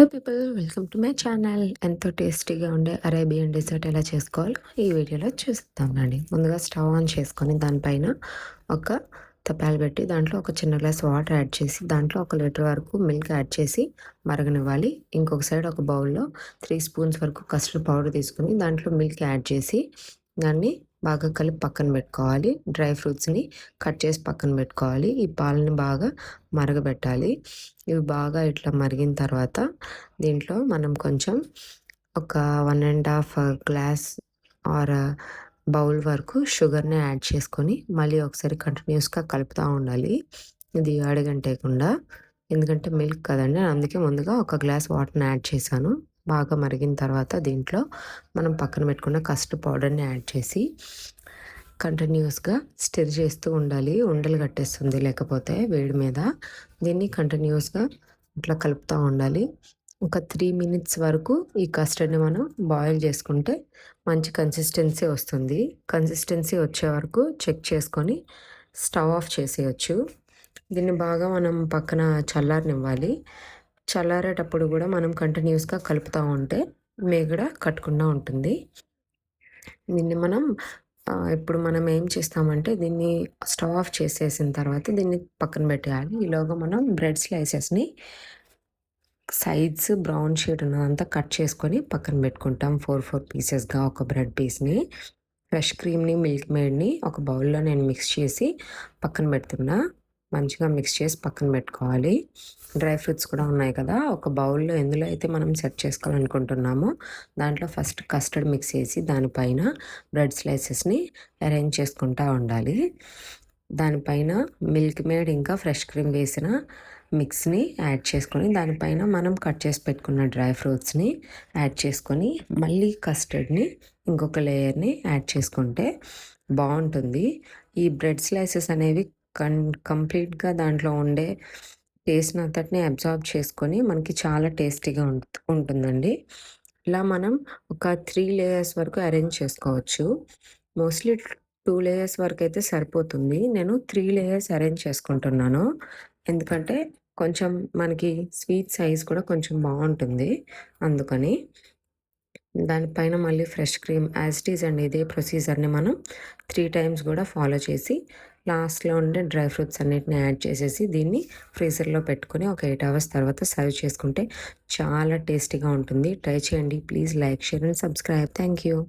Hello people welcome to my channel ఎంతో టేస్టీగా ఉండే అరేబియన్ డెజర్ట్ ఎలా చేసుకోవాలో ఈ వీడియోలో చూస్తామండి ముందుగా స్టవ్ ఆన్ చేసుకొని దానిపైన ఒక తపాలు పెట్టి దాంట్లో ఒక చిన్న గ్లాస్ వాటర్ యాడ్ చేసి దాంట్లో ఒక లీటర్ వరకు మిల్క్ యాడ్ చేసి మరగనివ్వాలి. ఇంకొక సైడ్ ఒక బౌల్లో త్రీ స్పూన్స్ వరకు కస్టర్డ్ పౌడర్ తీసుకుని దాంట్లో మిల్క్ యాడ్ చేసి దాన్ని బాగా కలిపి పక్కన పెట్టుకోవాలి. డ్రై ఫ్రూట్స్ని కట్ చేసి పక్కన పెట్టుకోవాలి. ఈ పాలని బాగా మరగబెట్టాలి. ఇవి బాగా ఇట్లా మరిగిన తర్వాత దీంట్లో మనం కొంచెం ఒక one and half glass or bowl వరకు షుగర్ని యాడ్ చేసుకొని మళ్ళీ ఒకసారి కంటిన్యూస్గా కలుపుతూ ఉండాలి. ఇది అడగంటేయకుండా. ఎందుకంటే మిల్క్ కదండి అందుకే ముందుగా ఒక గ్లాస్ వాటర్ని యాడ్ చేశాను. బాగా మరిగిన తర్వాత దీంట్లో మనం పక్కన పెట్టుకున్న కస్టర్డ్ పౌడర్ని యాడ్ చేసి కంటిన్యూస్గా స్టిర్ చేస్తూ ఉండాలి. ఉండలు కట్టేస్తుంది లేకపోతే వేడి మీద. దీన్ని కంటిన్యూస్గా ఇట్లా కలుపుతూ ఉండాలి. ఒక త్రీ మినిట్స్ వరకు ఈ కస్టర్డ్ని మనం బాయిల్ చేసుకుంటే మంచి కన్సిస్టెన్సీ వస్తుంది. కన్సిస్టెన్సీ వచ్చే వరకు చెక్ చేసుకొని స్టవ్ ఆఫ్ చేసేయచ్చు. దీన్ని బాగా మనం పక్కన చల్లారనివ్వాలి. చల్లారేటప్పుడు కూడా మనం కంటిన్యూస్గా కలుపుతూ ఉంటే మేగడ కట్టకుండా ఉంటుంది. దీన్ని మనం ఇప్పుడు మనం ఏం చేస్తామంటే దీన్ని స్టవ్ ఆఫ్ చేసేసిన తర్వాత దీన్ని పక్కన పెట్టేయాలి. ఈలోగా మనం బ్రెడ్ స్లైసెస్ని సైడ్స్ బ్రౌన్ షేడ్ ఉన్నదంతా కట్ చేసుకొని పక్కన పెట్టుకుంటాం. ఫోర్ ఫోర్ పీసెస్గా ఒక బ్రెడ్ పీస్ని ఫ్రెష్ క్రీమ్ని మిల్క్ మేడ్ని ఒక బౌల్లో నేను మిక్స్ చేసి పక్కన పెడుతున్నా. మంచిగా మిక్స్ చేసి పక్కన పెట్టుకోవాలి. డ్రై ఫ్రూట్స్ కూడా ఉన్నాయి కదా ఒక బౌల్లో ఎందులో అయితే మనం సెట్ చేసుకోవాలనుకుంటున్నామో దాంట్లో ఫస్ట్ కస్టర్డ్ మిక్స్ చేసి దానిపైన బ్రెడ్ స్లైసెస్ని అరేంజ్ చేసుకుంటూ ఉండాలి. దానిపైన మిల్క్ మేడ్ ఇంకా ఫ్రెష్ క్రీమ్ వేసిన మిక్స్ని యాడ్ చేసుకొని దానిపైన మనం కట్ చేసి పెట్టుకున్న డ్రై ఫ్రూట్స్ని యాడ్ చేసుకొని మళ్ళీ కస్టర్డ్ని ఇంకొక లేయర్ని యాడ్ చేసుకుంటే బాగుంటుంది. ఈ బ్రెడ్ స్లైసెస్ అనేవి కం కంప్లీట్గా దాంట్లో ఉండే టేస్ట్ని అంతటిని అబ్జార్బ్ చేసుకొని మనకి చాలా టేస్టీగా ఉంటుందండి. ఇలా మనం ఒక త్రీ లేయర్స్ వరకు అరేంజ్ చేసుకోవచ్చు. మోస్ట్లీ టూ లేయర్స్ వరకు అయితే సరిపోతుంది. నేను త్రీ లేయర్స్ అరేంజ్ చేసుకుంటున్నాను. ఎందుకంటే కొంచెం మనకి స్వీట్ సైజ్ కూడా కొంచెం బాగుంటుంది అందుకని. దానిపైన మళ్ళీ fresh cream as it is అండి ఇదే ప్రొసీజర్ని మనం త్రీ టైమ్స్ కూడా ఫాలో చేసి లాస్ట్లో ఉండే డ్రై ఫ్రూట్స్ అన్నిటిని యాడ్ చేసేసి దీన్ని ఫ్రీజర్లో పెట్టుకొని ఒక ఎయిట్ అవర్స్ తర్వాత సర్వ్ చేసుకుంటే చాలా టేస్టీగా ఉంటుంది. ట్రై చేయండి. Please like share and subscribe. Thank you.